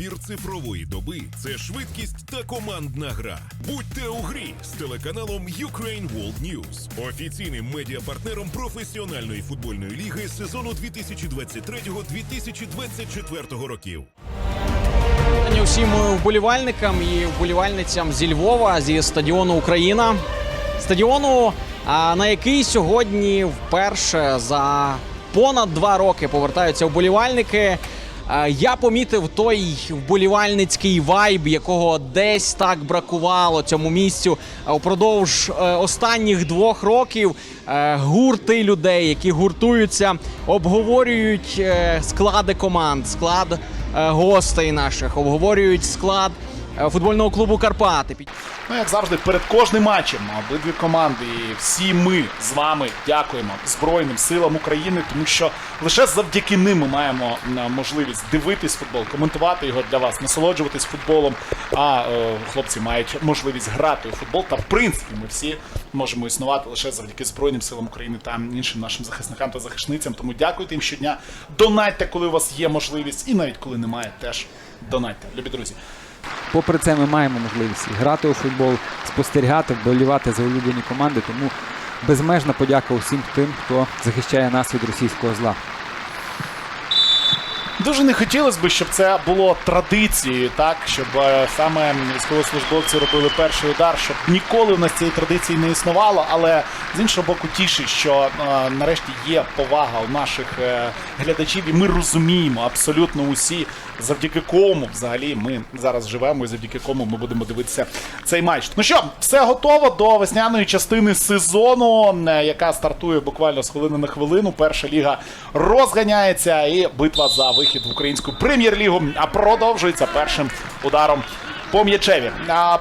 Ефір цифрової доби це швидкість та командна гра. Будьте у грі з телеканалом Ukraine World News, офіційним медіапартнером професіональної футбольної ліги сезону 2023-2024 років. Усім вболівальникам і вболівальницям зі Львова зі стадіону Україна. Стадіону, на який сьогодні вперше за понад два роки повертаються вболівальники. А, Я помітив той вболівальницький вайб, якого десь так бракувало цьому місцю а, упродовж е, останніх двох років. Е, Гурти людей, які гуртуються, обговорюють е, склади команд, склад е, гостей наших, обговорюють склад е, футбольного клубу Карпати. Ну, як завжди, перед кожним матчем обидві команди і всі ми з вами дякуємо Збройним силам України, тому що лише завдяки ним ми маємо е, можливість дивитись футбол, коментувати його для вас, насолоджуватись футболом. А е, хлопці мають можливість грати у футбол. Та в принципі ми всі можемо існувати лише завдяки Збройним силам України та іншим нашим захисникам та захисницям. Тому дякуйте їм щодня. Донатьте, коли у вас є можливість, і навіть коли немає, теж донатьте. Любі друзі. Попри це, ми маємо можливість грати у футбол, спостерігати, вболівати за улюблені команди. Тому безмежна подяка усім тим, хто захищає нас від російського зла. Дуже не хотілося б, щоб це було традицією, так щоб е, саме військовослужбовці робили перший удар, щоб ніколи в нас цієї традиції не існувало. Але з іншого боку, тішить, що е, нарешті є повага у наших е, глядачів, і ми розуміємо абсолютно усі, завдяки кому взагалі ми зараз живемо, і завдяки кому ми будемо дивитися цей матч. Ну що, все готово до весняної частини сезону, е, яка стартує буквально з хвилини на хвилину. Перша ліга розганяється, і битва за вихід в українську прем'єр-лігу продовжується першим ударом. По м'ячеві.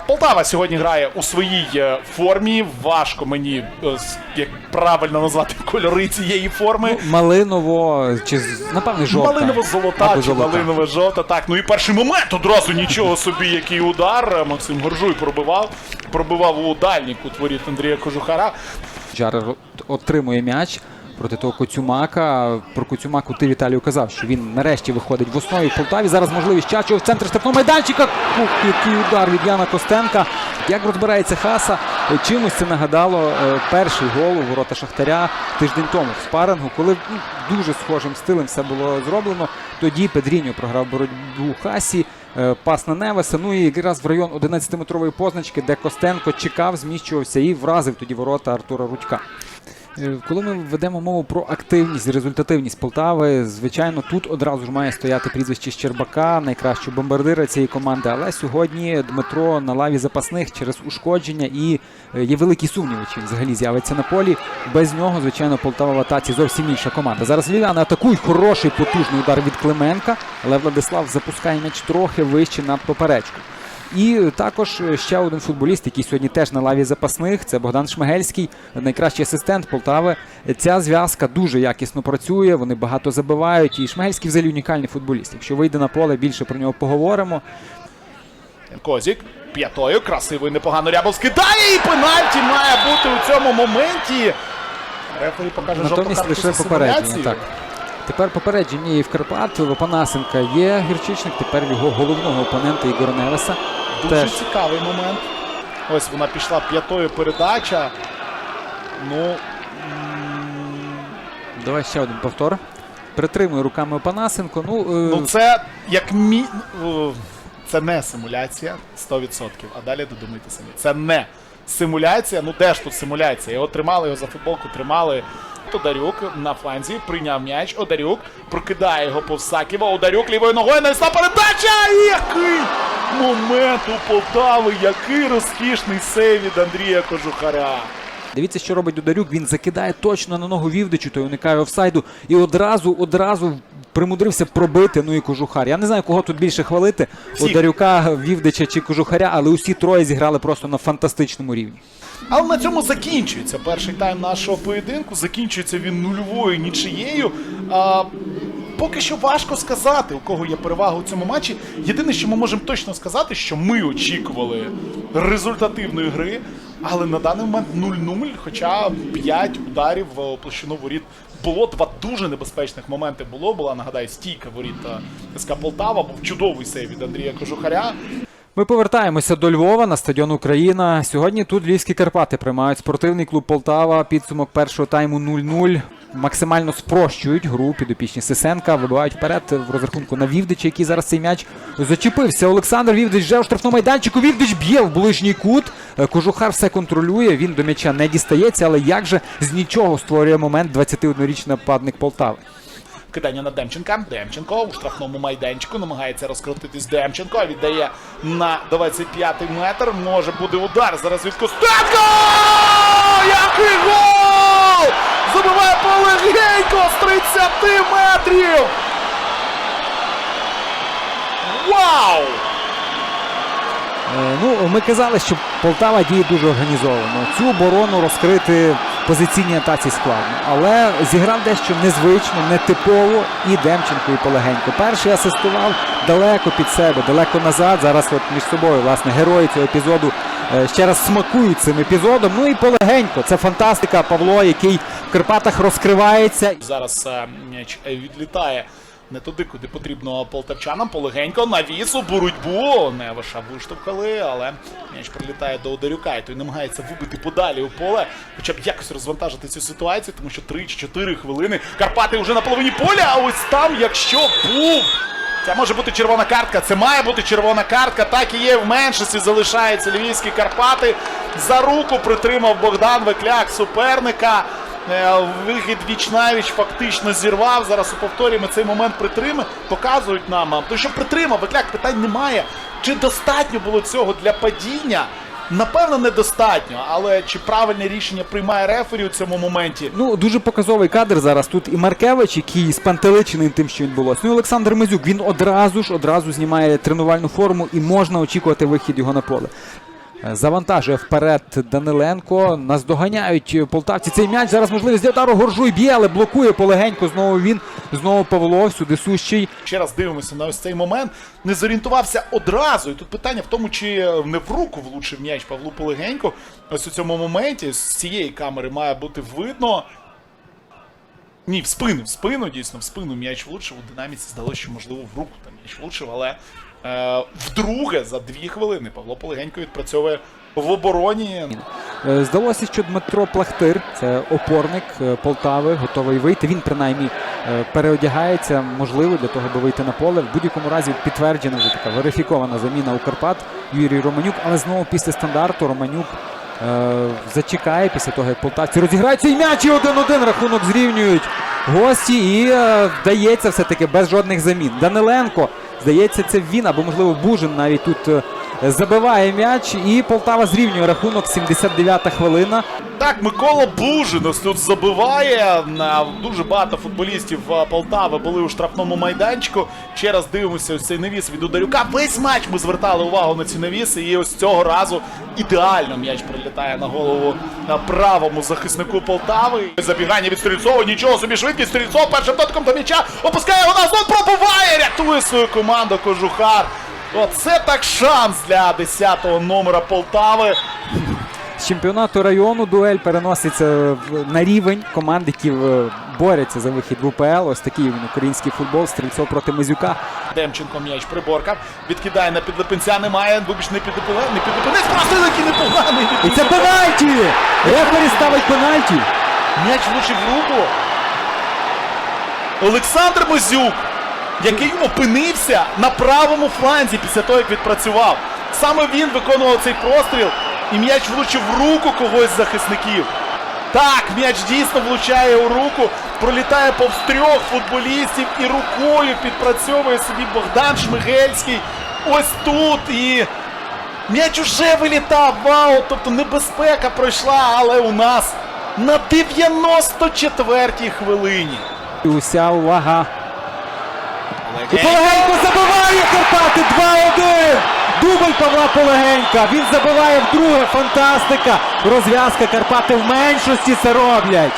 Полтава сьогодні грає у своїй е, формі. Важко мені е, як правильно назвати кольори цієї форми. Малиново чи напевне жовта. Малиново-золота Або чи малиново-жовта. Так, ну і перший момент одразу нічого собі, який удар. Максим Горжуй пробивав. Пробивав у дальній кут воріт Андрія Кожухара. Джарер отримує м'яч проти того Коцюмака. Про Коцюмаку ти Віталію казав, що він нарешті виходить в основі в Полтаві. Зараз можливість Чачого в центр штрафного майданчика. Ух, який удар від Яна Костенка. Як розбирається Хаса? Чимось це нагадало е, перший гол у ворота Шахтаря тиждень тому в спарингу, коли ну, дуже схожим стилем все було зроблено. Тоді Педріньо програв боротьбу Хасі. е, Пас на Невеса, ну і якраз в район 11-метрової позначки, де Костенко чекав, зміщувався і вразив тоді ворота Артура Рудька. Е, Коли ми ведемо мову про активність, результативність Полтави, звичайно, тут одразу ж має стояти прізвище Щербака, найкращого бомбардира цієї команди. Але сьогодні Дмитро на лаві запасних через ушкодження і е, є великі сумніви, чи взагалі з'явиться на полі. Без нього, звичайно, Полтава в атаці зовсім інша команда. Зараз львів'яни атакують хороший потужний удар від Клименка, але Владислав запускає м'яч трохи вище над поперечку. І також ще один футболіст, який сьогодні теж на лаві запасних, це Богдан Шмигельський, найкращий асистент Полтави. Ця зв'язка дуже якісно працює, вони багато забивають. І Шмигельський взагалі унікальний футболіст. Якщо вийде на поле, більше про нього поговоримо. Козік п'ятою, красивий, непогано Рябов скидає, і пенальті має бути у цьому моменті. Рефері покаже жовту Натомість лише попередження. Так. Тепер попередження в Карпат. У Панасенка є гірчичник, тепер його головного опонента Ігора Невеса. Дуже Теж цікавий момент. Ось вона пішла п'ятою передача. Ну, давай ще один повтор. Притримує руками Панасенко. Ну, е, ну це як мі. Це не симуляція 100%. А далі додумайте самі. Це не симуляція. Ну де ж тут симуляція? Його тримали, його за футболку тримали. Одарюк на фланзі прийняв м'яч. Одарюк прокидає його повз Саківа. Одарюк лівою ногою навісна передача. Який момент у Полтави! Який розкішний сейв від Андрія Кожухаря. Дивіться, що робить Дударюк. Він закидає точно на ногу Вівдичу, той уникає офсайду. І одразу, одразу примудрився пробити. Ну і кожухар. Я не знаю, кого тут більше хвалити. Одарюка, Вівдича чи кожухаря, але усі троє зіграли просто на фантастичному рівні. Але на цьому закінчується перший тайм нашого поєдинку. Закінчується він нульовою нічиєю. А, поки що важко сказати, у кого є перевага у цьому матчі. Єдине, що ми можемо точно сказати, що ми очікували результативної гри. Але на даний момент 0-0, хоча 5 ударів в площину воріт було. Два дуже небезпечних моменти було. Була, нагадаю, стійка воріт е, СК Полтава. Був чудовий сейв від Андрія Кожухаря. Ми повертаємося до Львова на стадіон Україна. Сьогодні тут Львівські Карпати приймають спортивний клуб Полтава. Підсумок першого тайму 0-0. Максимально спрощують гру підопічні Сисенка. Вибивають вперед в розрахунку на Вівдича, який зараз цей м'яч зачепився. Олександр Вівдич вже у штрафному майданчику. Вівдич б'є в ближній кут. Кожухар все контролює. Він до м'яча не дістається, але як же з нічого створює момент 21-річний нападник Полтави. Кидання на Демченка. Демченко у штрафному майданчику намагається розкрутитись Демченко. Віддає на 25-й метр. Може буде удар. Зараз від Костенко! Який гол! Забиває полегенько з 30 метрів! Вау! Е, Ну, ми казали, що Полтава діє дуже організовано. Цю оборону розкрити позиційній атаці складно. Але зіграв дещо незвично, нетипово і Демченко, і Полегенько. Перший асистував далеко під себе, далеко назад. Зараз от між собою, власне, герої цього епізоду е, ще раз смакують цим епізодом. Ну і Полегенько. Це фантастика Павло, який в Карпатах розкривається. Зараз е, е, відлітає не туди, куди потрібно полтавчанам. Полегенько навіс у боротьбу. Невиша виштовхали, але м'яч прилітає до Одарюка. І той намагається вибити подалі у поле, хоча б якось розвантажити цю ситуацію, тому що 3-4 хвилини. Карпати вже на половині поля, а ось там, якщо був. Це може бути червона картка, це має бути червона картка. Так і є в меншості. Залишаються львівські Карпати. За руку притримав Богдан Векляк суперника. Е, Вихід вічнавіч фактично зірвав. Зараз у повторі ми цей момент притримав. Показують нам. То що притримав, Векляк питань немає. Чи достатньо було цього для падіння? Напевно, недостатньо. Але чи правильне рішення приймає рефері у цьому моменті? Ну, дуже показовий кадр зараз. Тут і Маркевич, який спантеличений тим, що відбулося. Ну і Олександр Мизюк. Він одразу ж одразу знімає тренувальну форму і можна очікувати вихід його на поле. Е, Завантажує вперед Даниленко. Наздоганяють полтавці. Цей м'яч зараз можливість для Горжуй б'є, але блокує полегенько. Знову він. Знову Павло, сюди сущий. Ще раз дивимося на ось цей момент. Не зорієнтувався одразу. І тут питання в тому, чи не в руку влучив м'яч Павлу Полегенько. Ось у цьому моменті з цієї камери має бути видно. Ні, в спину, в спину, дійсно, в спину м'яч влучив. У динаміці здалося, що можливо в руку там м'яч влучив, але е, вдруге за дві хвилини Павло Полегенько відпрацьовує в обороні. Е, Здалося, що Дмитро Плахтир, це опорник е, Полтави, готовий вийти. Він принаймні е, переодягається, можливо, для того, аби вийти на поле. В будь-якому разі підтверджена вже така верифікована заміна у Карпат Юрій Романюк. Але знову після стандарту Романюк е, зачекає після того, як полтавці розіграють цей м'яч і 1-1 рахунок зрівнюють гості. І е, вдається все-таки без жодних замін. Даниленко, здається, це він або можливо Бужин навіть тут. Забиває м'яч і Полтава зрівнює рахунок 79-та хвилина. Так, Микола Бужин ось тут забиває. Дуже багато футболістів Полтави були у штрафному майданчику. Ще раз дивимося ось цей навіс від Ударюка. Весь матч ми звертали увагу на ці навіси. І ось цього разу ідеально м'яч прилітає на голову на правому захиснику Полтави. Забігання від Стрільцова. Нічого собі швидкість. Стрільцов першим дотиком до м'яча. Опускає вона знов пробуває. Рятує свою команду Кожухар. Оце так шанс для 10-го номера Полтави. З чемпіонату району дуель переноситься на рівень команд, які е, борються за вихід в УПЛ. Ось такий він український футбол. Стрільцов проти Мизюка. Демченко м'яч приборка. Відкидає на підлипинця. Немає. Вибач, не підлипинець. Не підлипинець. Просто який непоганий. І це пенальті! Рефері ставить пенальті. М'яч влучив в руку. Олександр Мозюк, який опинився на правому фланзі після того, як відпрацював. Саме він виконував цей простріл, і м'яч влучив в руку когось з захисників. Так, м'яч дійсно влучає у руку, пролітає повз трьох футболістів і рукою підпрацьовує собі Богдан Шмигельський. Ось тут і М'яч уже вилітав, вау! Тобто небезпека пройшла, але у нас на 94-й хвилині. Уся увага. Полегенько забиває Карпати 2-1. Дубль Павла Полегенька. Він забиває вдруге. Фантастика. Розв'язка Карпати в меншості це роблять.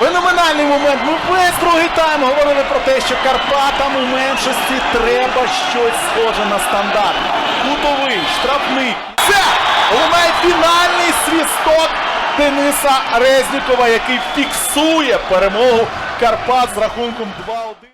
Феноменальний момент. Ми весь другий тайм говорили про те, що Карпатам у меншості треба щось схоже на стандарт. Кутовий, штрафний. Це Лунає фінальний свісток Дениса Резнікова, який фіксує перемогу Карпат з рахунком 2-1.